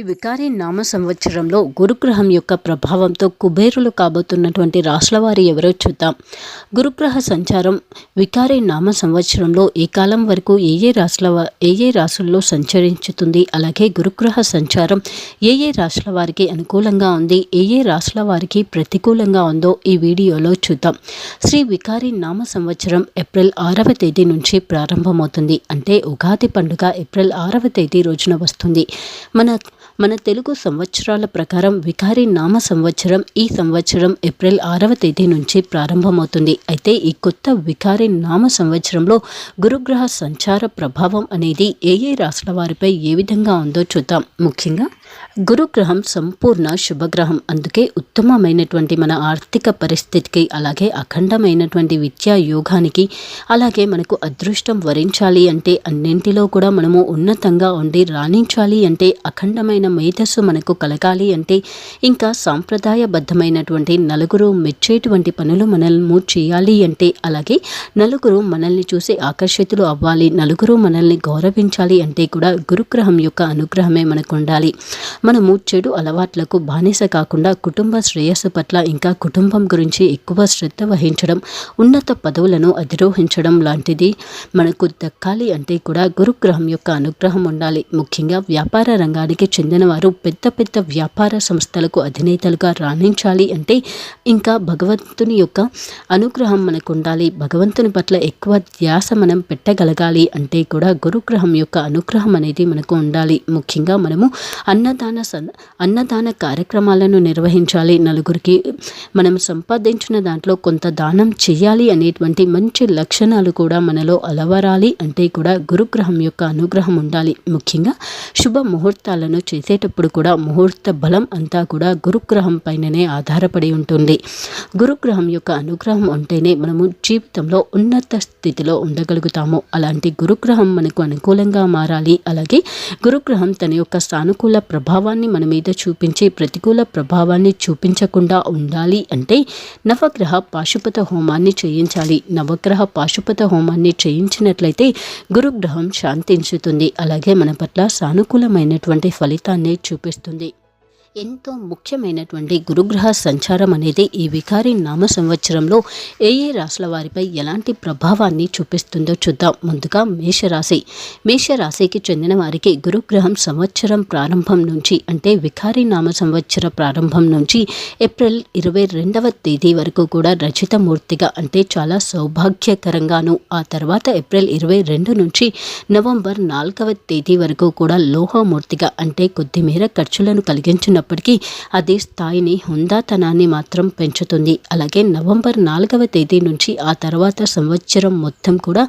శ్రీ వికారి నామ సంవత్సరంలో గురుగ్రహం యొక్క ప్రభావంతో కుబేరులు కాబోతున్నటువంటి రాష్ట్రవారి ఎవరో చూద్దాం. గురుగ్రహ సంచారం వికారి నామ సంవత్సరంలో ఏ కాలం వరకు ఏ ఏ రాశుల ఏ ఏ రాశుల్లో సంచరించుతుంది అలాగే గురుగ్రహ సంచారం ఏ ఏ రాశుల వారికి అనుకూలంగా ఉంది ఏ ఏ రాశుల వారికి ప్రతికూలంగా ఉందో ఈ వీడియోలో చూద్దాం. శ్రీ వికారి నామ సంవత్సరం ఏప్రిల్ ఆరవ తేదీ నుంచి ప్రారంభమవుతుంది. అంటే ఉగాది పండుగ ఏప్రిల్ ఆరవ తేదీ రోజున వస్తుంది. మన మన తెలుగు సంవత్సరాల ప్రకారం వికారి నామ సంవత్సరం ఈ సంవత్సరం ఏప్రిల్ ఆరవ తేదీ నుంచి ప్రారంభమవుతుంది. అయితే ఈ కొత్త వికారి నామ సంవత్సరంలో గురుగ్రహ సంచార ప్రభావం అనేది ఏ ఏ రాశుల వారిపై ఏ విధంగా ఉందో చూద్దాం. ముఖ్యంగా గురుగ్రహం సంపూర్ణ శుభగ్రహం. అందుకే ఉత్తమమైనటువంటి మన ఆర్థిక పరిస్థితికి అలాగే అఖండమైనటువంటి విద్యా యోగానికి అలాగే మనకు అదృష్టం వరించాలి అంటే అన్నింటిలో కూడా మనము ఉన్నతంగా ఉండి రాణించాలి అంటే అఖండమైన మేధస్సు మనకు కలగాలి అంటే ఇంకా సాంప్రదాయబద్ధమైనటువంటి నలుగురు మెచ్చేటువంటి పనులు మనల్ని చేయాలి అంటే అలాగే నలుగురు మనల్ని చూసి ఆకర్షితులు అవ్వాలి నలుగురు మనల్ని గౌరవించాలి అంటే కూడా గురుగ్రహం యొక్క అనుగ్రహమే మనకు ఉండాలి. మనము చెడు అలవాట్లకు బానిస కాకుండా కుటుంబ శ్రేయస్సు పట్ల ఇంకా కుటుంబం గురించి ఎక్కువ శ్రద్ధ వహించడం ఉన్నత పదవులను అధిరోహించడం లాంటిది మనకు దక్కాలి అంటే కూడా గురుగ్రహం యొక్క అనుగ్రహం ఉండాలి. ముఖ్యంగా వ్యాపార రంగానికి చెందినవారు పెద్ద పెద్ద వ్యాపార సంస్థలకు అధినేతలుగా రాణించాలి అంటే ఇంకా భగవంతుని యొక్క అనుగ్రహం మనకు ఉండాలి భగవంతుని పట్ల ఎక్కువ ధ్యాస మనం పెట్టగలగాలి అంటే కూడా గురుగ్రహం యొక్క అనుగ్రహం అనేది మనకు ఉండాలి. ముఖ్యంగా మనము అన్న అన్నదాన అన్నదాన కార్యక్రమాలను నిర్వహించాలి. నలుగురికి మనం సంపాదించిన దాంట్లో కొంత దానం చేయాలి అనేటువంటి మంచి లక్షణాలు కూడా మనలో అలవరాలి అంటే కూడా గురుగ్రహం యొక్క అనుగ్రహం ఉండాలి. ముఖ్యంగా శుభ ముహూర్తాలను చేసేటప్పుడు కూడా ముహూర్త బలం అంతా కూడా గురుగ్రహం పైననే ఆధారపడి ఉంటుంది. గురుగ్రహం యొక్క అనుగ్రహం ఉంటేనే మనము జీవితంలో ఉన్నత స్థితిలో ఉండగలుగుతాము. అలాంటి గురుగ్రహం మనకు అనుకూలంగా మారాలి. అలాగే గురుగ్రహం తన యొక్క సానుకూల ప్రభావాన్ని మన మీద చూపించే ప్రతికూల ప్రభావాన్ని చూపించకుండా ఉండాలి అంటే నవగ్రహ పాశుపత హోమాన్ని చేయించాలి. నవగ్రహ పాశుపత హోమాన్ని చేయించినట్లయితే గురుగ్రహం శాంతించుతుంది. అలాగే మన పట్ల సానుకూలమైనటువంటి ఫలితాన్ని చూపిస్తుంది. ఎంతో ముఖ్యమైనటువంటి గురుగ్రహ సంచారం అనేది ఈ వికారి నామ సంవత్సరంలో ఏ ఏ రాశుల వారిపై ఎలాంటి ప్రభావాన్ని చూపిస్తుందో చూద్దాం. ముందుగా మేషరాశి. మేషరాశికి చెందిన వారికి గురుగ్రహం సంవత్సరం ప్రారంభం నుంచి అంటే వికారి నామ సంవత్సర ప్రారంభం నుంచి ఏప్రిల్ ఇరవై రెండవ తేదీ వరకు కూడా రచితమూర్తిగా అంటే చాలా సౌభాగ్యకరంగాను ఆ తర్వాత ఏప్రిల్ ఇరవై రెండు నుంచి నవంబర్ నాలుగవ తేదీ వరకు కూడా లోహమూర్తిగా అంటే కొద్దిమేర ఖర్చులను కలిగించిన అయినప్పటికీ అది స్థాయిని హుందాతనాన్ని మాత్రం పెంచుతుంది. అలాగే నవంబర్ నాలుగవ తేదీ నుంచి ఆ తర్వాత సంవత్సరం మొత్తం కూడా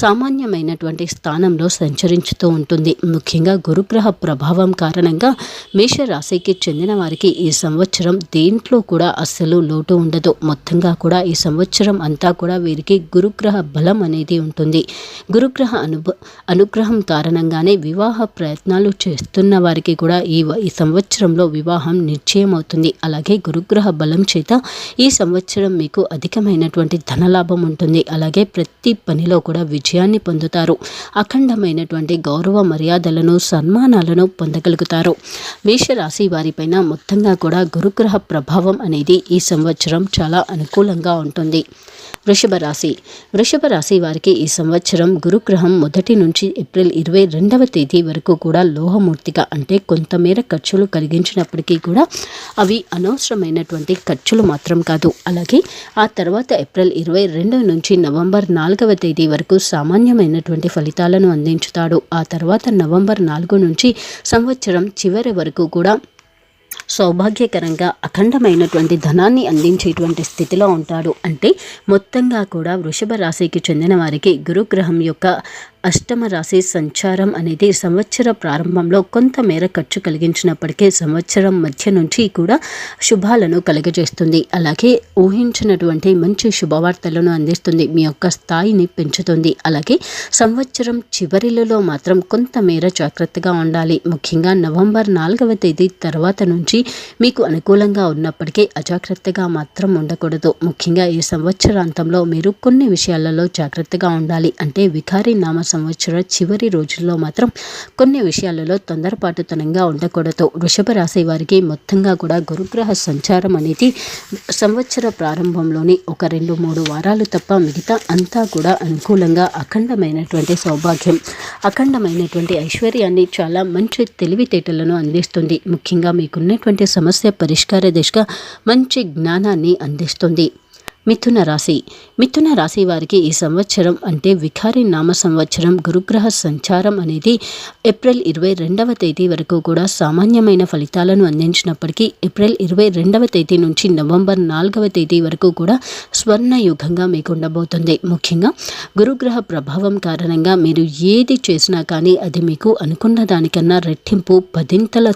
సామాన్యమైనటువంటి స్థానంలో సంచరించుతూ ఉంటుంది. ముఖ్యంగా గురుగ్రహ ప్రభావం కారణంగా మేషరాశికి చెందిన వారికి ఈ సంవత్సరం దేంట్లో కూడా అస్సలు లోటు ఉండదు. మొత్తంగా కూడా ఈ సంవత్సరం అంతా కూడా వీరికి గురుగ్రహ బలం అనేది ఉంటుంది. గురుగ్రహ అనుభ అనుగ్రహం కారణంగానే వివాహ ప్రయత్నాలు చేస్తున్న వారికి కూడా ఈ ఈ సంవత్సరంలో వివాహం నిశ్చయమవుతుంది. అలాగే గురుగ్రహ బలం చేత ఈ సంవత్సరం మీకు అధికమైనటువంటి ధనలాభం ఉంటుంది. అలాగే ప్రతి పనిలో కూడా విజయాన్ని పొందుతారు. అఖండమైనటువంటి గౌరవ మర్యాదలను సన్మానాలను పొందగలుగుతారు. మేషరాశి వారిపైన మొత్తంగా కూడా గురుగ్రహ ప్రభావం అనేది ఈ సంవత్సరం చాలా అనుకూలంగా ఉంటుంది. వృషభ రాశి. వృషభ రాశి వారికి ఈ సంవత్సరం గురుగ్రహం మొదటి నుంచి ఏప్రిల్ ఇరవై రెండవ తేదీ వరకు కూడా లోహమూర్తిగా అంటే కొంతమేర ఖర్చులు కలిగించినప్పటికీ కూడా అవి అనవసరమైనటువంటి ఖర్చులు మాత్రం కాదు. అలాగే ఆ తర్వాత ఏప్రిల్ ఇరవై రెండు నుంచి నవంబర్ నాలుగవ తేదీ వరకు సామాన్యమైనటువంటి ఫలితాలను అందించుతాడు. ఆ తర్వాత నవంబర్ నాలుగు నుంచి సంవత్సరం చివరి వరకు కూడా సౌభాగ్యకరంగా అఖండమైనటువంటి ధనాన్ని అందించేటువంటి స్థితిలో ఉంటాడు. అంటే మొత్తంగా కూడా వృషభ రాశికి చెందిన వారికి గురుగ్రహం యొక్క అష్టమ రాశి సంచారం అనేది సంవత్సర ప్రారంభంలో కొంతమేర ఖర్చు కలిగించినప్పటికీ సంవత్సరం మధ్య నుంచి కూడా శుభాలను కలుగజేస్తుంది. అలాగే ఊహించినటువంటి మంచి శుభవార్తలను అందిస్తుంది. మీ యొక్క స్థాయిని పెంచుతుంది. అలాగే సంవత్సరం చివరిలలో మాత్రం కొంతమేర జాగ్రత్తగా ఉండాలి. ముఖ్యంగా నవంబర్ నాలుగవ తేదీ తర్వాత నుంచి మీకు అనుకూలంగా ఉన్నప్పటికీ అజాగ్రత్తగా మాత్రం ఉండకూడదు. ముఖ్యంగా ఈ సంవత్సరాంతంలో మీరు కొన్ని విషయాలలో జాగ్రత్తగా ఉండాలి. అంటే వికారి నామ సంవత్సర చివరి రోజుల్లో మాత్రం కొన్ని విషయాలలో తొందరపాటుతనంగా ఉండకూడదు. వృషభ రాశి వారికి మొత్తంగా కూడా గురుగ్రహ సంచారం అనేది సంవత్సర ప్రారంభంలోని ఒక రెండు మూడు వారాలు తప్ప మిగతా అంతా కూడా అనుకూలంగా అఖండమైనటువంటి సౌభాగ్యం అఖండమైనటువంటి ఐశ్వర్యాన్ని చాలా మంచి తెలివితేటలను అందిస్తుంది. ముఖ్యంగా మీకున్నటువంటి సమస్య పరిష్కార దిశగా మంచి జ్ఞానాన్ని అందిస్తుంది. మిథున రాశి. మిథున రాశి వారికి ఈ సంవత్సరం అంటే విఖారి నామ సంవత్సరం గురుగ్రహ సంచారం అనేది ఏప్రిల్ ఇరవై రెండవ తేదీ వరకు కూడా సామాన్యమైన ఫలితాలను అందించినప్పటికీ ఏప్రిల్ ఇరవై రెండవ తేదీ నుంచి నవంబర్ నాలుగవ తేదీ వరకు కూడా స్వర్ణ యుగంగా మీకు ఉండబోతుంది. ముఖ్యంగా గురుగ్రహ ప్రభావం కారణంగా మీరు ఏది చేసినా కానీ అది మీకు అనుకున్న దానికన్నా రెట్టింపు పదింతల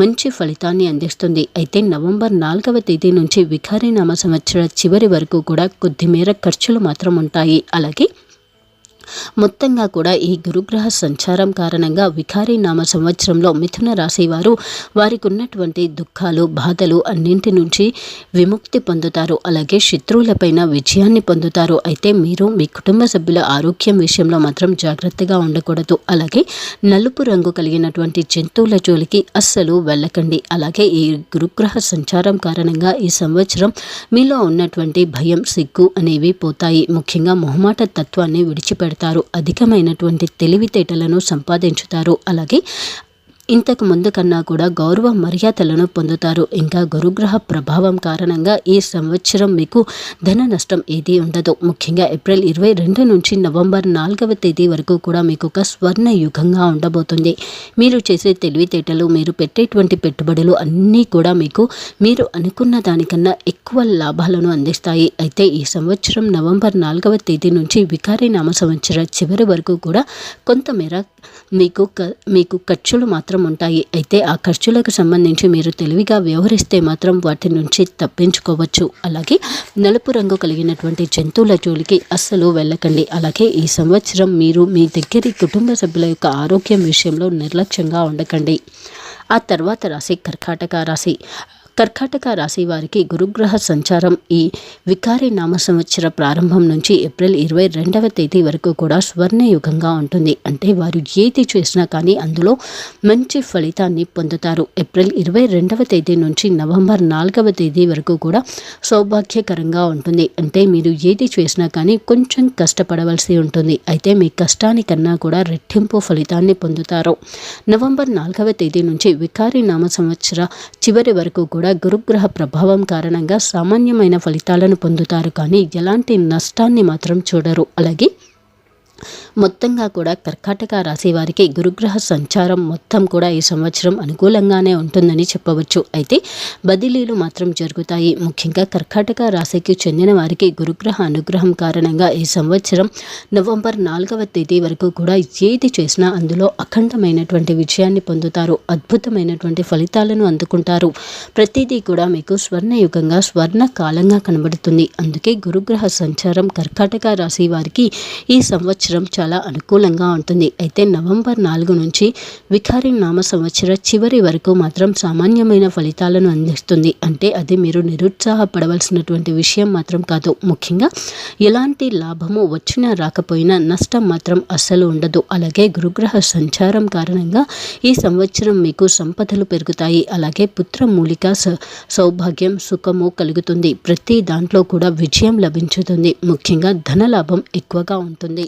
మంచి ఫలితాన్ని అందిస్తుంది. అయితే నవంబర్ నాలుగవ తేదీ నుంచి విఖారి నామ సంవత్సర చివరి వరకు కూడా కొద్దిమేర ఖర్చులు మాత్రం ఉంటాయి. అలాగే మొత్తంగా కూడా ఈ గురుగ్రహ సంచారం కారణంగా వికారి నామ సంవత్సరంలో మిథున రాశి వారు వారికి ఉన్నటువంటి దుఃఖాలు బాధలు అన్నింటి నుంచి విముక్తి పొందుతారు. అలాగే శత్రువులపైన విజయాన్ని పొందుతారు. అయితే మీరు మీ కుటుంబ సభ్యుల ఆరోగ్యం విషయంలో మాత్రం జాగ్రత్తగా ఉండకూడదు. అలాగే నలుపు రంగు కలిగినటువంటి జంతువుల జోలికి అస్సలు వెళ్ళకండి. అలాగే ఈ గురుగ్రహ సంచారం కారణంగా ఈ సంవత్సరం మీలో ఉన్నటువంటి భయం సిగ్గు అనేవి పోతాయి. ముఖ్యంగా మొహమాట తత్వాన్ని విడిచిపెడతారు. పెడతారు అధికమైనటువంటి తెలివితేటలను సంపాదించుతారు. అలాగే ఇంతకు ముందు కన్నా కూడా గౌరవ మర్యాదలను పొందుతారు. ఇంకా గురుగ్రహ ప్రభావం కారణంగా ఈ సంవత్సరం మీకు ధన నష్టం ఏది ఉండదు. ముఖ్యంగా ఏప్రిల్ ఇరవై రెండు నుంచి నవంబర్ నాలుగవ తేదీ వరకు కూడా మీకు ఒక స్వర్ణ యుగంగా ఉండబోతుంది. మీరు చేసే తెలివితేటలు మీరు పెట్టేటువంటి పెట్టుబడులు అన్నీ కూడా మీకు మీరు అనుకున్న దానికన్నా ఎక్కువ లాభాలను అందిస్తాయి. అయితే ఈ సంవత్సరం నవంబర్ నాలుగవ తేదీ నుంచి వికారి నామ సంవత్సర చివరి వరకు కూడా కొంతమేర మీకు మీకు ఖర్చులు మాత్రం మాత్రం ఉంటాయి. అయితే ఆ ఖర్చులకు సంబంధించి మీరు తెలివిగా వ్యవహరిస్తే మాత్రం వాటి నుంచి తప్పించుకోవచ్చు. అలాగే నలుపు రంగు కలిగినటువంటి జంతువుల జోలికి అస్సలు వెళ్ళకండి. అలాగే ఈ సంవత్సరం మీరు మీ దగ్గరి కుటుంబ సభ్యుల యొక్క ఆరోగ్యం విషయంలో నిర్లక్ష్యంగా ఉండకండి. ఆ తర్వాత రాశి కర్కాటక రాశి. కర్కాటక రాశి వారికి గురుగ్రహ సంచారం ఈ వికారి నామ సంవత్సర ప్రారంభం నుంచి ఏప్రిల్ ఇరవై రెండవ తేదీ వరకు కూడా స్వర్ణయుగంగా ఉంటుంది. అంటే వారు ఏది చేసినా కానీ అందులో మంచి ఫలితాన్ని పొందుతారు. ఏప్రిల్ ఇరవై రెండవ తేదీ నుంచి నవంబర్ నాలుగవ తేదీ వరకు కూడా సౌభాగ్యకరంగా ఉంటుంది. అంటే మీరు ఏది చేసినా కానీ కొంచెం కష్టపడవలసి ఉంటుంది. అయితే మీ కష్టానికన్నా కూడా రెట్టింపు ఫలితాన్ని పొందుతారు. నవంబర్ నాలుగవ తేదీ నుంచి వికారి నామ సంవత్సర చివరి వరకు కూడా కూడా గురుగ్రహ ప్రభావం కారణంగా సామాన్యమైన ఫలితాలను పొందుతారు కానీ ఎలాంటి నష్టాన్ని మాత్రం చూడరు. అలాగే మొత్తంగా కూడా కర్కాటక రాశి వారికి గురుగ్రహ సంచారం మొత్తం కూడా ఈ సంవత్సరం అనుకూలంగానే ఉంటుందని చెప్పవచ్చు. అయితే బదిలీలు మాత్రం జరుగుతాయి. ముఖ్యంగా కర్కాటక రాశికి చెందిన వారికి గురుగ్రహ అనుగ్రహం కారణంగా ఈ సంవత్సరం నవంబర్ నాలుగవ తేదీ వరకు కూడా ఏది చేసినా అందులో అఖండమైనటువంటి విజయాన్ని పొందుతారు. అద్భుతమైనటువంటి ఫలితాలను అందుకుంటారు. ప్రతిదీ కూడా మీకు స్వర్ణయుగంగా స్వర్ణ కాలంగా కనబడుతుంది. అందుకే గురుగ్రహ సంచారం కర్కాటక రాశి వారికి ఈ సంవత్సరం చాలా చాలా అనుకూలంగా ఉంటుంది. అయితే నవంబర్ నాలుగు నుంచి వికారి నామ సంవత్సర చివరి వరకు మాత్రం సామాన్యమైన ఫలితాలను అందిస్తుంది. అంటే అది మీరు నిరుత్సాహపడవలసినటువంటి విషయం మాత్రం కాదు. ముఖ్యంగా ఎలాంటి లాభము వచ్చినా రాకపోయినా నష్టం మాత్రం అస్సలు ఉండదు. అలాగే గురుగ్రహ సంచారం కారణంగా ఈ సంవత్సరం మీకు సంపదలు పెరుగుతాయి. అలాగే పుత్ర మూలిక సౌభాగ్యం సుఖము కలుగుతుంది. ప్రతి దాంట్లో కూడా విజయం లభించుతుంది. ముఖ్యంగా ధనలాభం ఎక్కువగా ఉంటుంది.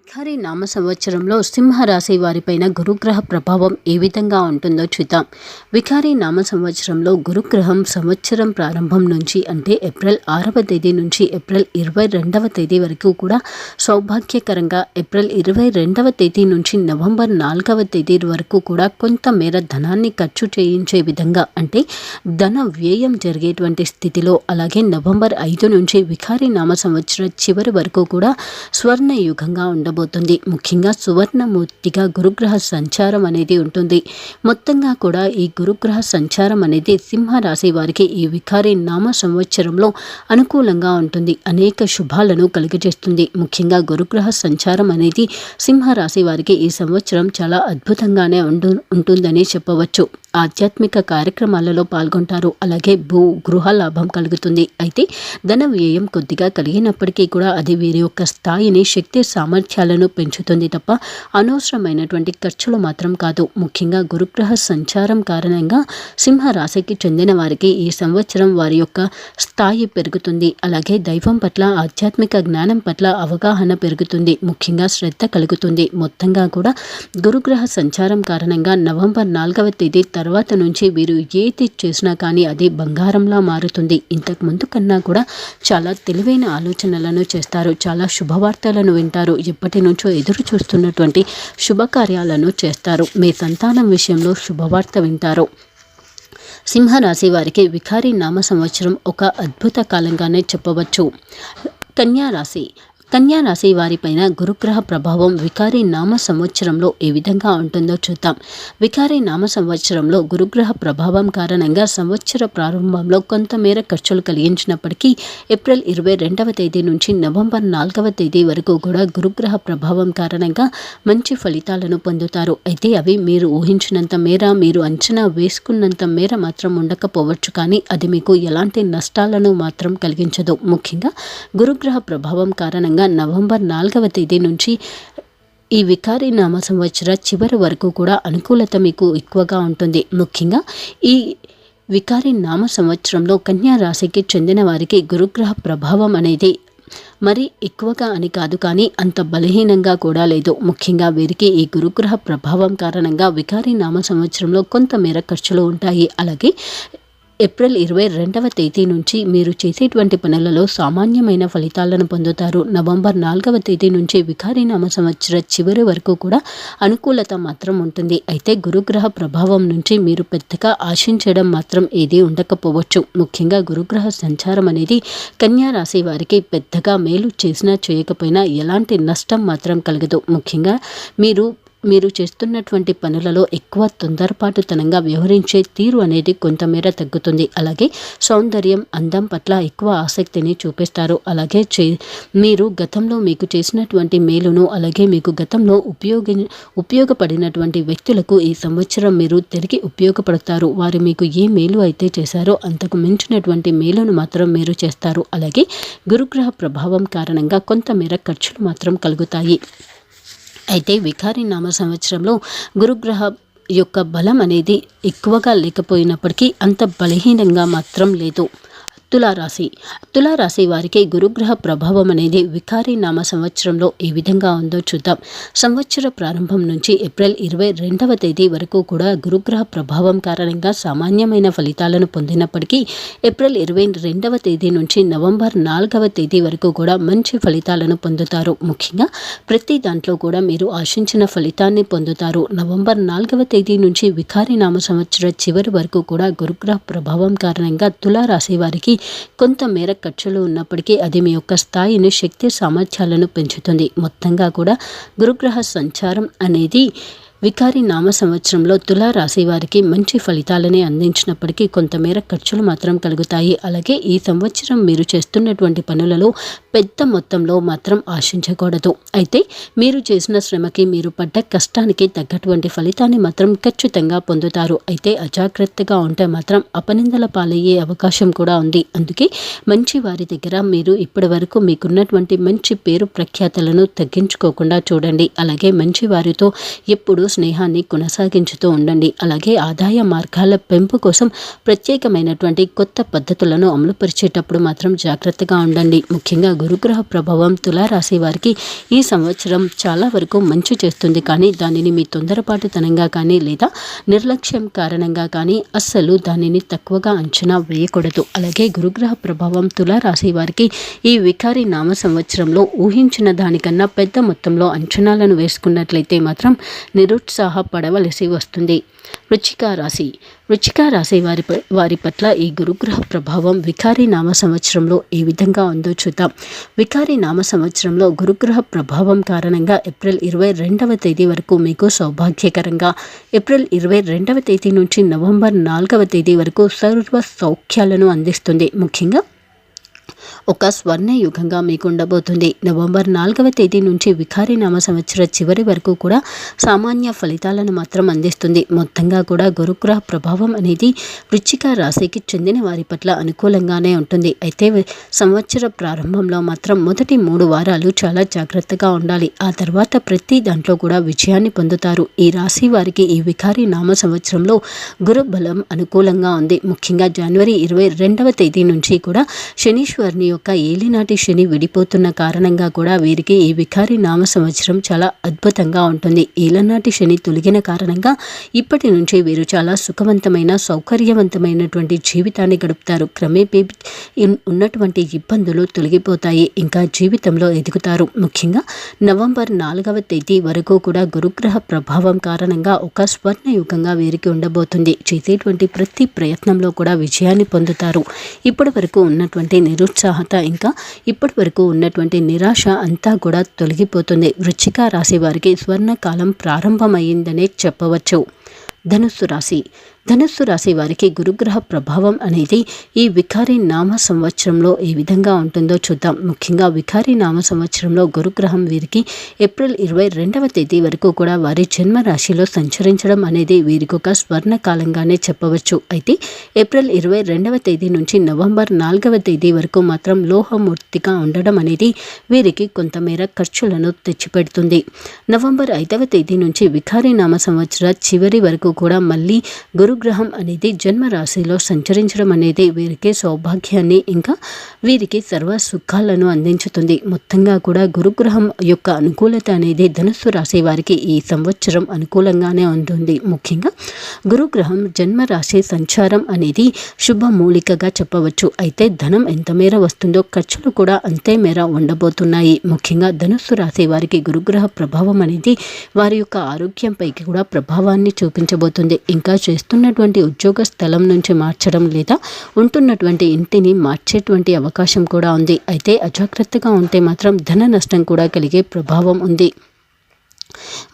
విఖారి నామ సంవత్సరంలో సింహరాశి వారిపైన గురుగ్రహ ప్రభావం ఏ విధంగా ఉంటుందో చూద్దాం. విఖారి నామ సంవత్సరంలో గురుగ్రహం సంవత్సరం ప్రారంభం నుంచి అంటే ఏప్రిల్ ఆరవ తేదీ నుంచి ఏప్రిల్ ఇరవై రెండవ తేదీ వరకు కూడా సౌభాగ్యకరంగా ఏప్రిల్ ఇరవై రెండవ తేదీ నుంచి నవంబర్ నాలుగవ తేదీ వరకు కూడా కొంత మేర ధనాన్ని ఖర్చు చేయించే విధంగా అంటే ధన వ్యయం జరిగేటువంటి స్థితిలో అలాగే నవంబర్ ఐదు నుంచి విఖారి నామ సంవత్సర చివరి వరకు కూడా స్వర్ణయుగంగా ఉండవు ఉండబోతుంది. ముఖ్యంగా సువర్ణమూర్తిగా గురుగ్రహ సంచారం అనేది ఉంటుంది. మొత్తంగా కూడా ఈ గురుగ్రహ సంచారం అనేది సింహరాశి వారికి ఈ వికారి నామ సంవత్సరంలో అనుకూలంగా ఉంటుంది. అనేక శుభాలను కలిగజేస్తుంది. ముఖ్యంగా గురుగ్రహ సంచారం అనేది సింహరాశి వారికి ఈ సంవత్సరం చాలా అద్భుతంగానే ఉంటుందని చెప్పవచ్చు. ఆధ్యాత్మిక కార్యక్రమాలలో పాల్గొంటారు. అలాగే భూ గృహ లాభం కలుగుతుంది. అయితే ధన వ్యయం కొద్దిగా కలిగినప్పటికీ కూడా అది వీరి యొక్క స్థాయిని శక్తి సామర్థ్యాలను పెంచుతుంది తప్ప అనవసరమైనటువంటి ఖర్చులు మాత్రం కాదు. ముఖ్యంగా గురుగ్రహ సంచారం కారణంగా సింహ రాశికి చెందిన వారికి ఈ సంవత్సరం వారి యొక్క స్థాయి పెరుగుతుంది. అలాగే దైవం పట్ల ఆధ్యాత్మిక జ్ఞానం పట్ల అవగాహన పెరుగుతుంది. ముఖ్యంగా శ్రద్ధ కలుగుతుంది. మొత్తంగా కూడా గురుగ్రహ సంచారం కారణంగా నవంబర్ నాలుగవ తేదీ తర్వాత నుంచి వీరు ఏది చేసినా కానీ అది బంగారంలా మారుతుంది. ఇంతకు ముందు కన్నా కూడా చాలా తెలివైన ఆలోచనలను చేస్తారు. చాలా శుభవార్తలను వింటారు. ఎప్పటి నుంచో ఎదురు చూస్తున్నటువంటి శుభకార్యాలను చేస్తారు. మీ సంతానం విషయంలో శుభవార్త వింటారు. సింహరాశి వారికి వికారి నామ సంవత్సరం ఒక అద్భుత కాలంగానే చెప్పవచ్చు. కన్యా కన్యా రాశి వారిపైన గురుగ్రహ ప్రభావం వికారి నామ సంవత్సరంలో ఏ విధంగా ఉంటుందో చూద్దాం. వికారి నామ సంవత్సరంలో గురుగ్రహ ప్రభావం కారణంగా సంవత్సర ప్రారంభంలో కొంతమేర ఖర్చులు కలిగించినప్పటికీ ఏప్రిల్ ఇరవై రెండవ తేదీ నుంచి నవంబర్ నాలుగవ తేదీ వరకు కూడా గురుగ్రహ ప్రభావం కారణంగా మంచి ఫలితాలను పొందుతారు. అయితే అవి మీరు ఊహించినంత మేర మీరు అంచనా వేసుకున్నంత మేర మాత్రం ఉండకపోవచ్చు కానీ అది మీకు ఎలాంటి నష్టాలను మాత్రం కలిగించదు. ముఖ్యంగా గురుగ్రహ ప్రభావం కారణంగా నవంబర్ నాలుగవ తేదీ నుంచి ఈ వికారి నామ సంవత్సర చివరి వరకు కూడా అనుకూలత మీకు ఎక్కువగా ఉంటుంది. ముఖ్యంగా ఈ వికారి నామ సంవత్సరంలో కన్యా రాశికి చెందిన వారికి గురుగ్రహ ప్రభావం అనేది మరి ఎక్కువగా అని కాదు కానీ అంత బలహీనంగా కూడా లేదు. ముఖ్యంగా వీరికి ఈ గురుగ్రహ ప్రభావం కారణంగా వికారి నామ సంవత్సరంలో కొంతమేర ఖర్చులు ఉంటాయి. అలాగే ఏప్రిల్ ఇరవై రెండవ తేదీ నుంచి మీరు చేసేటువంటి పనులలో సామాన్యమైన ఫలితాలను పొందుతారు. నవంబర్ నాలుగవ తేదీ నుంచి వికారి నామ సంవత్సర చివరి వరకు కూడా అనుకూలత మాత్రం ఉంటుంది. అయితే గురుగ్రహ ప్రభావం నుంచి మీరు పెద్దగా ఆశించడం మాత్రం ఏదీ ఉండకపోవచ్చు. ముఖ్యంగా గురుగ్రహ సంచారం అనేది కన్యా రాశి వారికి పెద్దగా మేలు చేసినా చేయకపోయినా ఎలాంటి నష్టం మాత్రం కలగదు. ముఖ్యంగా మీరు మీరు చేస్తున్నటువంటి పనులలో ఎక్కువ తొందరపాటుతనంగా వ్యవహరించే తీరు అనేది కొంతమేర తగ్గుతుంది. అలాగే సౌందర్యం అందం పట్ల ఎక్కువ ఆసక్తిని చూపిస్తారు. అలాగే చే మీరు గతంలో మీకు చేసినటువంటి మేలును అలాగే మీకు గతంలో ఉపయోగి ఉపయోగపడినటువంటి వ్యక్తులకు ఈ సంవత్సరం మీరు తిరిగి ఉపయోగపడతారు. వారు మీకు ఏ మేలు అయితే చేశారో అంతకు మించినటువంటి మేలును మాత్రం మీరు చేస్తారు. అలాగే గురుగ్రహ ప్రభావం కారణంగా కొంతమేర ఖర్చులు మాత్రం కలుగుతాయి. అయితే వికారి నామ సంవత్సరంలో గురుగ్రహ యొక్క బలం అనేది ఎక్కువగా లేకపోయినప్పటికీ అంత బలహీనంగా మాత్రం లేదు. తులారాశి. తులారాశి వారికి గురుగ్రహ ప్రభావం అనేది వికారి నామ సంవత్సరంలో ఏ విధంగా ఉందో చూద్దాం. సంవత్సర ప్రారంభం నుంచి ఏప్రిల్ ఇరవై రెండవ తేదీ వరకు కూడా గురుగ్రహ ప్రభావం కారణంగా సామాన్యమైన ఫలితాలను పొందినప్పటికీ ఏప్రిల్ ఇరవై రెండవ తేదీ నుంచి నవంబర్ నాలుగవ తేదీ వరకు కూడా మంచి ఫలితాలను పొందుతారు. ముఖ్యంగా ప్రతి దాంట్లో కూడా మీరు ఆశించిన ఫలితాన్ని పొందుతారు. నవంబర్ నాలుగవ తేదీ నుంచి వికారి నామ సంవత్సర చివరి వరకు కూడా గురుగ్రహ ప్రభావం కారణంగా తులారాశి వారికి కొంతమేర ఖర్చులు ఉన్నప్పటికీ అది మీ యొక్క స్థాయిని శక్తి సామర్థ్యాలను పెంచుతుంది. మొత్తంగా కూడా గురుగ్రహ సంచారం అనేది వికారి నామ సంవత్సరంలో తులారాశి వారికి మంచి ఫలితాలని అందించినప్పటికీ కొంతమేర ఖర్చులు మాత్రం కలుగుతాయి. అలాగే ఈ సంవత్సరం మీరు చేస్తున్నటువంటి పనులలో పెద్ద మొత్తంలో మాత్రం ఆశించకూడదు. అయితే మీరు చేసిన శ్రమకి మీరు పడ్డ కష్టానికి తగ్గటువంటి ఫలితాన్ని మాత్రం ఖచ్చితంగా పొందుతారు. అయితే అజాగ్రత్తగా ఉంటే మాత్రం అపనిందల పాలయ్యే అవకాశం కూడా ఉంది. అందుకే మంచి వారి దగ్గర మీరు ఇప్పటి వరకు మీకున్నటువంటి మంచి పేరు ప్రఖ్యాతలను తగ్గించుకోకుండా చూడండి. అలాగే మంచి వారితో ఎప్పుడు స్నేహాన్ని కొనసాగించుతూ ఉండండి. అలాగే ఆదాయ మార్గాల పెంపు కోసం ప్రత్యేకమైనటువంటి కొత్త పద్ధతులను అమలుపరిచేటప్పుడు మాత్రం జాగ్రత్తగా ఉండండి. ముఖ్యంగా గురుగ్రహ ప్రభావం తులారాశి వారికి ఈ సంవత్సరం చాలా వరకు మంచి చేస్తుంది. కానీ దానిని మీ తొందరపాటుతనంగా కానీ లేదా నిర్లక్ష్యం కారణంగా కానీ అస్సలు దానిని తక్కువగా అంచనా వేయకూడదు. అలాగే గురుగ్రహ ప్రభావం తులారాశి వారికి ఈ వికారి నామ సంవత్సరంలో ఊహించిన దానికన్నా పెద్ద మొత్తంలో అంచనాలను వేసుకున్నట్లయితే మాత్రం నిరు నిరుత్సాహపడవలసి వస్తుంది. వృచ్చిక రాశి. వృచ్చిక రాశి వారి వారి పట్ల ఈ గురుగ్రహ ప్రభావం వికారి నామ సంవత్సరంలో ఏ విధంగా ఉందో చూద్దాం. వికారి నామ సంవత్సరంలో గురుగ్రహ ప్రభావం కారణంగా ఏప్రిల్ ఇరవై రెండవ తేదీ వరకు మీకు సౌభాగ్యకరంగా ఏప్రిల్ ఇరవై రెండవ తేదీ నుంచి నవంబర్ నాలుగవ తేదీ వరకు సర్వ సౌఖ్యాలను అందిస్తుంది. ముఖ్యంగా ఒక స్వర్ణ యుగంగా మీకు ఉండబోతుంది నవంబర్ నాలుగవ తేదీ నుంచి వికారి నామ సంవత్సర చివరి వరకు కూడా సామాన్య ఫలితాలను మాత్రం అందిస్తుంది. మొత్తంగా కూడా గురుగ్రహ ప్రభావం అనేది వృచ్చిక రాశికి చెందిన వారి పట్ల అనుకూలంగానే ఉంటుంది. అయితే సంవత్సర ప్రారంభంలో మాత్రం మొదటి మూడు వారాలు చాలా జాగ్రత్తగా ఉండాలి. ఆ తర్వాత ప్రతి దాంట్లో కూడా విజయాన్ని పొందుతారు. ఈ రాశి వారికి ఈ వికారి నామ సంవత్సరంలో గురు బలం అనుకూలంగా ఉంది. ముఖ్యంగా జనవరి ఇరవై రెండవ తేదీ నుంచి కూడా శనీశ్వరుని యొక్క ఏలినాటి శని విడిపోతున్న కారణంగా కూడా వీరికి ఈ వికారి నామ సంవత్సరం చాలా అద్భుతంగా ఉంటుంది. ఏలనాటి శని తొలగిన కారణంగా ఇప్పటి నుంచి వీరు చాలా సుఖవంతమైన సౌకర్యవంతమైనటువంటి జీవితాన్ని గడుపుతారు. క్రమేపీ ఉన్నటువంటి ఇబ్బందులు తొలగిపోతాయి. ఇంకా జీవితంలో ఎదుగుతారు. ముఖ్యంగా నవంబర్ నాలుగవ తేదీ వరకు కూడా గురుగ్రహ ప్రభావం కారణంగా ఒక స్వర్ణ యుగంగా వీరికి ఉండబోతుంది. చేసేటువంటి ప్రతి ప్రయత్నంలో కూడా విజయాన్ని పొందుతారు. ఇప్పటి వరకు ఉన్నటువంటి నిరుత్సాహం నిరుత్సాహత ఇంకా ఇప్పటి వరకు ఉన్నటువంటి నిరాశ అంతా కూడా తొలగిపోతుంది. వృచ్చిక రాశి వారికి స్వర్ణకాలం ప్రారంభమైందనే చెప్పవచ్చు. ధనుస్సు రాశి ధనుస్సు రాశి వారికి గురుగ్రహ ప్రభావం అనేది ఈ వికారి నామ సంవత్సరంలో ఏ విధంగా ఉంటుందో చూద్దాం. ముఖ్యంగా వికారి నామ సంవత్సరంలో గురుగ్రహం వీరికి ఏప్రిల్ ఇరవై రెండవ తేదీ వరకు కూడా వారి జన్మ రాశిలో సంచరించడం అనేది వీరికి ఒక స్వర్ణకాలంగానే చెప్పవచ్చు. అయితే ఏప్రిల్ ఇరవై రెండవ తేదీ నుంచి నవంబర్ నాలుగవ తేదీ వరకు మాత్రం లోహమూర్తిగా ఉండడం అనేది వీరికి కొంతమేర ఖర్చులను తెచ్చిపెడుతుంది. నవంబర్ ఐదవ తేదీ నుంచి వికారి నామ సంవత్సర చివరి వరకు కూడా మళ్ళీ గురు గురుగ్రహం అనేది జన్మరాశిలో సంచరించడం అనేది వీరికి సౌభాగ్యాన్ని ఇంకా వీరికి సర్వ సుఖాలను అందించుతుంది. మొత్తంగా కూడా గురుగ్రహం యొక్క అనుకూలత అనేది ధనుస్సు రాశి వారికి ఈ సంవత్సరం అనుకూలంగానే ఉంటుంది. ముఖ్యంగా గురుగ్రహం జన్మరాశి సంచారం అనేది శుభమూలికగా చెప్పవచ్చు. అయితే ధనం ఎంత మేర వస్తుందో ఖర్చులు కూడా అంతే మేర ఉండబోతున్నాయి. ముఖ్యంగా ధనుస్సు రాశి వారికి గురుగ్రహ ప్రభావం అనేది వారి యొక్క ఆరోగ్యంపైకి కూడా ప్రభావాన్ని చూపించబోతుంది. ఇంకా చేస్తున్న ఉన్నటువంటి ఉద్యోగ స్థలం నుంచి మార్చడం లేదా ఉంటున్నటువంటి ఇంటిని మార్చేటువంటి అవకాశం కూడా ఉంది. అయితే అజాగ్రత్తగా ఉంటే మాత్రం ధన నష్టం కూడా కలిగే ప్రభావం ఉంది.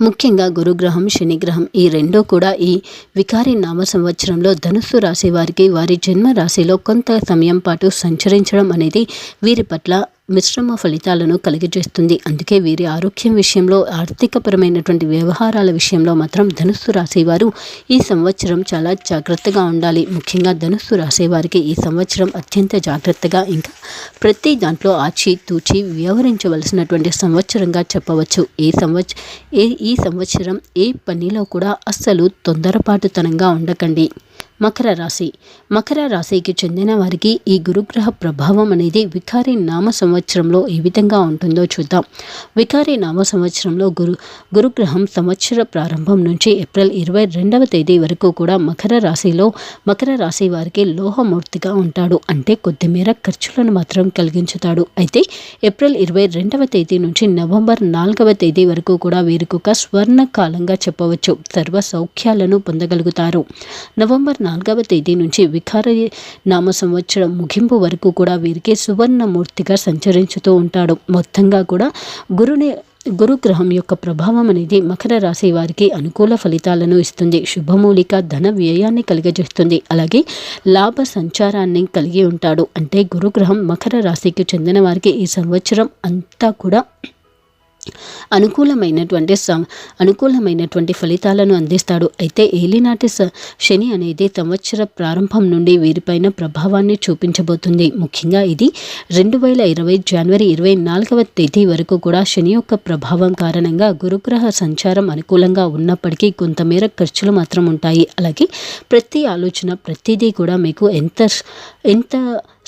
ముఖ్యంగా గురుగ్రహం శనిగ్రహం ఈ రెండో కూడా ఈ వికారి నామ సంవత్సరంలో ధనుస్సు రాశి వారికి వారి జన్మ రాశిలో కొంత సమయం పాటు సంచరించడం అనేది వీరి పట్ల మిశ్రమ ఫలితాలను కలిగజేస్తుంది. అందుకే వీరి ఆరోగ్యం విషయంలో ఆర్థికపరమైనటువంటి వ్యవహారాల విషయంలో మాత్రం ధనుస్సు రాసేవారు ఈ సంవత్సరం చాలా జాగ్రత్తగా ఉండాలి. ముఖ్యంగా ధనుస్సు రాసేవారికి ఈ సంవత్సరం అత్యంత జాగ్రత్తగా ఇంకా ప్రతి దాంట్లో ఆచి తూచి వ్యవహరించవలసినటువంటి సంవత్సరంగా చెప్పవచ్చు. ఏ సంవత్స ఏ ఈ సంవత్సరం ఏ పనిలో కూడా అస్సలు తొందరపాటుతనంగా ఉండకండి. మకర రాశి. మకర రాశికి చెందిన వారికి ఈ గురుగ్రహ ప్రభావం అనేది వికారి నామ సంవత్సరంలో ఏ విధంగా ఉంటుందో చూద్దాం. వికారి నామ సంవత్సరంలో గురు గురుగ్రహం సంవత్సర ప్రారంభం నుంచి ఏప్రిల్ ఇరవై రెండవ తేదీ వరకు కూడా మకర రాశిలో మకర రాశి వారికి లోహమూర్తిగా ఉంటాడు. అంటే కొద్దిమేర ఖర్చులను మాత్రం కలిగించుతాడు. అయితే ఏప్రిల్ ఇరవై రెండవ తేదీ నుంచి నవంబర్ నాలుగవ తేదీ వరకు కూడా వీరికి ఒక స్వర్ణ కాలంగా చెప్పవచ్చు. సర్వ సౌఖ్యాలను పొందగలుగుతారు. నవంబర్ నాలుగవ తేదీ నుంచి వికార నామ సంవత్సరం ముగింపు వరకు కూడా వీరికి సువర్ణమూర్తిగా సంచరించుతూ ఉంటాడు. మొత్తంగా కూడా గురుని గురుగ్రహం యొక్క ప్రభావం అనేది మకర రాశి వారికి అనుకూల ఫలితాలను ఇస్తుంది. శుభమూలిక ధన వ్యయాన్ని కలిగజేస్తుంది. అలాగే లాభ సంచారాన్ని కలిగి ఉంటాడు. అంటే గురుగ్రహం మకర రాశికి చెందిన వారికి ఈ సంవత్సరం అంతా కూడా అనుకూలమైనటువంటి అనుకూలమైనటువంటి ఫలితాలను అందిస్తాడు. అయితే ఏలినాటి శని అనేది సంవత్సర ప్రారంభం నుండి వీరిపైన ప్రభావాన్ని చూపించబోతుంది. ముఖ్యంగా ఇది రెండు వేల ఇరవై జనవరి ఇరవై నాలుగవ తేదీ వరకు కూడా శని యొక్క ప్రభావం కారణంగా గురుగ్రహ సంచారం అనుకూలంగా ఉన్నప్పటికీ కొంతమేర ఖర్చులు మాత్రం ఉంటాయి. అలాగే ప్రతి ఆలోచన ప్రతిదీ కూడా మీకు ఎంత ఎంత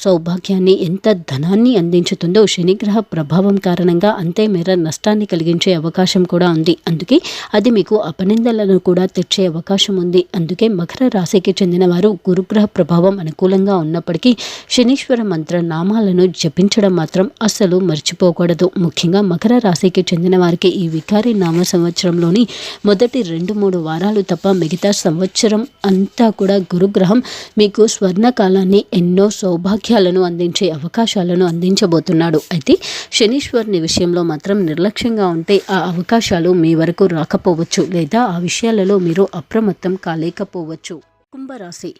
సౌభాగ్యాన్ని ఎంత ధనాన్ని అందించుతుందో శనిగ్రహ ప్రభావం కారణంగా అంతే మేర నష్టాన్ని కలిగించే అవకాశం కూడా ఉంది. అందుకే అది మీకు అపనిందలను కూడా తెచ్చే అవకాశం ఉంది. అందుకే మకర రాశికి చెందిన వారు గురుగ్రహ ప్రభావం అనుకూలంగా ఉన్నప్పటికీ శనీశ్వర మంత్ర నామాలను జపించడం మాత్రం అస్సలు మర్చిపోకూడదు. ముఖ్యంగా మకర రాశికి చెందిన వారికి ఈ వికారి నామ సంవత్సరంలోని మొదటి రెండు మూడు వారాలు తప్ప మిగతా సంవత్సరం అంతా కూడా గురుగ్రహం మీకు స్వర్ణకాలాన్ని ఎన్నో సౌభాగ్య సౌఖ్యాలను అందించే అవకాశాలను అందించబోతున్నాడు. అయితే శనీశ్వరుని విషయంలో మాత్రం నిర్లక్ష్యంగా ఉంటే ఆ అవకాశాలు మీ వరకు రాకపోవచ్చు లేదా ఆ విషయాలలో మీరు అప్రమత్తం కాలేకపోవచ్చు. కుంభరాశి.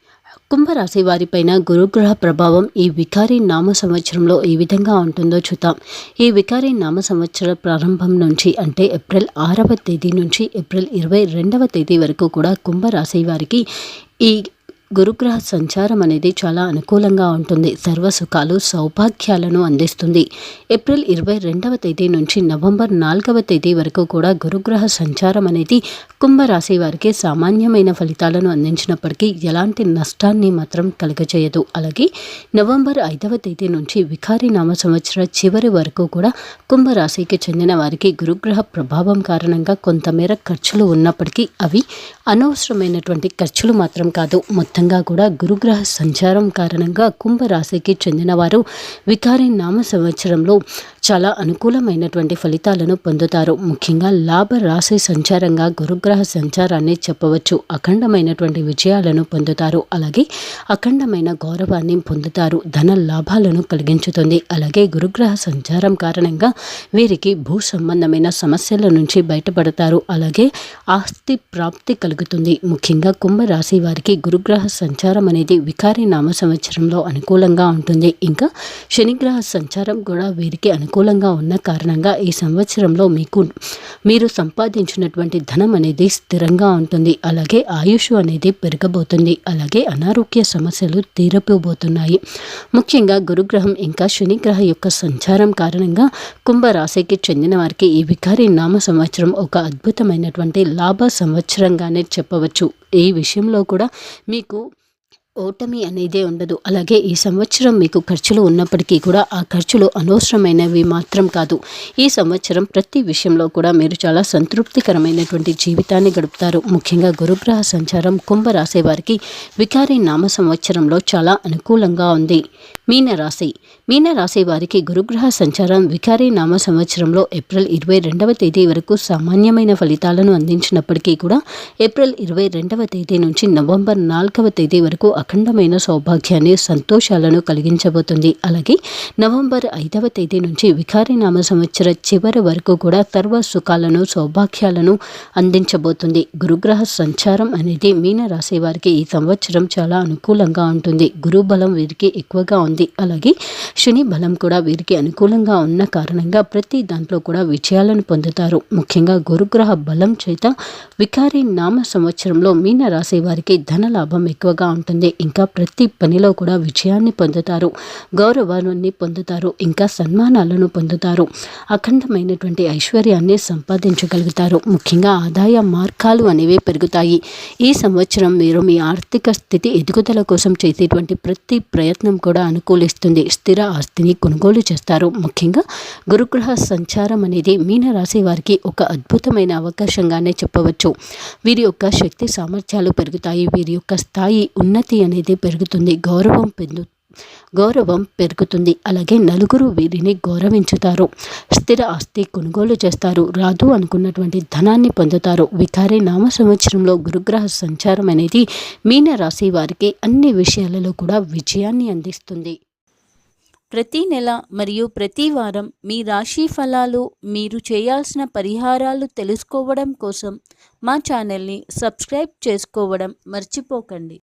కుంభరాశి వారిపైన గురుగ్రహ ప్రభావం ఈ వికారి నామ సంవత్సరంలో ఏ విధంగా ఉంటుందో చూద్దాం. ఈ వికారి నామ సంవత్సర ప్రారంభం నుంచి అంటే ఏప్రిల్ ఆరవ తేదీ నుంచి ఏప్రిల్ ఇరవై రెండవ తేదీ వరకు కూడా కుంభరాశి వారికి ఈ గురుగ్రహ సంచారం అనేది చాలా అనుకూలంగా ఉంటుంది. సర్వసుఖాలు సౌభాగ్యాలను అందిస్తుంది. ఏప్రిల్ ఇరవై రెండవ తేదీ నుంచి నవంబర్ నాలుగవ తేదీ వరకు కూడా గురుగ్రహ సంచారం అనేది కుంభరాశి వారికి సామాన్యమైన ఫలితాలను అందించినప్పటికీ ఎలాంటి నష్టాన్ని మాత్రం కలుగజేయదు. అలాగే నవంబర్ ఐదవ తేదీ నుంచి వికారి నామ సంవత్సర చివరి వరకు కూడా కుంభరాశికి చెందిన వారికి గురుగ్రహ ప్రభావం కారణంగా కొంతమేర ఖర్చులు ఉన్నప్పటికీ అవి అనవసరమైనటువంటి ఖర్చులు మాత్రం కాదు. మొత్తం మొత్తంగా కూడా గురుగ్రహ సంచారం కారణంగా కుంభరాశికి చెందినవారు వికారి నామ సంవత్సరంలో చాలా అనుకూలమైనటువంటి ఫలితాలను పొందుతారు. ముఖ్యంగా లాభ రాశి సంచారంగా గురుగ్రహ సంచారాన్ని చెప్పవచ్చు. అఖండమైనటువంటి విజయాలను పొందుతారు. అలాగే అఖండమైన గౌరవాన్ని పొందుతారు. ధన లాభాలను కలిగించుతుంది. అలాగే గురుగ్రహ సంచారం కారణంగా వీరికి భూ సంబంధమైన సమస్యల నుంచి బయటపడతారు. అలాగే ఆస్తి ప్రాప్తి కలుగుతుంది. ముఖ్యంగా కుంభరాశి వారికి గురుగ్రహ సంచారం అనేది వికారి నామ సంవత్సరంలో అనుకూలంగా ఉంటుంది. ఇంకా శనిగ్రహ సంచారం కూడా వీరికి అనుకూలంగా ఉన్న కారణంగా ఈ సంవత్సరంలో మీకు మీరు సంపాదించినటువంటి ధనం అనేది స్థిరంగా ఉంటుంది. అలాగే ఆయుష్ అనేది పెరగబోతుంది అలాగే అనారోగ్య సమస్యలు తీరపోబోతున్నాయి ముఖ్యంగా గురుగ్రహం ఇంకా శనిగ్రహ యొక్క సంచారం కారణంగా కుంభరాశికి చెందిన వారికి ఈ వికారి నామ సంవత్సరం ఒక అద్భుతమైనటువంటి లాభ సంవత్సరంగానే చెప్పవచ్చు. ఈ విషయంలో కూడా మీకు ఓటమి అనేదే ఉండదు. అలాగే ఈ సంవత్సరం మీకు ఖర్చులు ఉన్నప్పటికీ కూడా ఆ ఖర్చులు అనవసరమైనవి మాత్రం కాదు. ఈ సంవత్సరం ప్రతి విషయంలో కూడా మీరు చాలా సంతృప్తికరమైనటువంటి జీవితాన్ని గడుపుతారు. ముఖ్యంగా గురుగ్రహ సంచారం కుంభ వారికి వికారి నామ సంవత్సరంలో చాలా అనుకూలంగా ఉంది. మీనరాశి. మీనరాశి వారికి గురుగ్రహ సంచారం వికారి నామ సంవత్సరంలో ఏప్రిల్ ఇరవై రెండవ తేదీ వరకు సామాన్యమైన ఫలితాలను అందించినప్పటికీ కూడా ఏప్రిల్ ఇరవై రెండవ తేదీ నుంచి నవంబర్ నాలుగవ తేదీ వరకు అఖండమైన సౌభాగ్యాన్ని సంతోషాలను కలిగించబోతుంది. అలాగే నవంబర్ ఐదవ తేదీ నుంచి వికారి నామ సంవత్సర చివరి వరకు కూడా సర్వ సుఖాలను సౌభాగ్యాలను అందించబోతుంది. గురుగ్రహ సంచారం అనేది మీనరాశి వారికి ఈ సంవత్సరం చాలా అనుకూలంగా ఉంటుంది. గురుబలం వీరికి ఎక్కువగా ఉంది అలాగే శని బలం కూడా వీరికి అనుకూలంగా ఉన్న కారణంగా ప్రతి దాంట్లో కూడా విజయాలను పొందుతారు. ముఖ్యంగా గురుగ్రహ బలం చేత వికారి నామ సంవత్సరంలో మీన రాశి వారికి ధన లాభం ఎక్కువగా ఉంటుంది. ఇంకా ప్రతి పనిలో కూడా విజయాన్ని పొందుతారు. గౌరవాన్ని పొందుతారు. ఇంకా సన్మానాలను పొందుతారు. అఖండమైనటువంటి ఐశ్వర్యాన్ని సంపాదించగలుగుతారు. ముఖ్యంగా ఆదాయ మార్గాలు అనేవి పెరుగుతాయి. ఈ సంవత్సరం మీరు మీ ఆర్థిక స్థితి ఎదుగుదల కోసం చేసేటువంటి ప్రతి ప్రయత్నం కూడా అనుకూలిస్తుంది. స్థిర ఆస్తిని కొనుగోలు చేస్తారు. ముఖ్యంగా గురుగ్రహ సంచారం అనేది మీనరాశి వారికి ఒక అద్భుతమైన అవకాశంగానే చెప్పవచ్చు. వీరి యొక్క శక్తి సామర్థ్యాలు పెరుగుతాయి. వీరి యొక్క స్థాయి ఉన్నతి అనేది పెరుగుతుంది. గౌరవం పెందు గౌరవం పెరుగుతుంది. అలాగే నలుగురు వీరిని గౌరవించుతారు. స్థిర ఆస్తి కొనుగోలు చేస్తారు. రాదు అనుకున్నటువంటి ధనాన్ని పొందుతారు. వికారి నామ సంవత్సరంలో గురుగ్రహ సంచారం అనేది మీన రాశి వారికి అన్ని విషయాలలో కూడా విజయాన్ని అందిస్తుంది. ప్రతి నెల మరియు ప్రతి వారం మీ రాశి ఫలాలు మీరు చేయాల్సిన పరిహారాలు తెలుసుకోవడం కోసం మా ఛానల్ని సబ్స్క్రైబ్ చేసుకోవడం మర్చిపోకండి.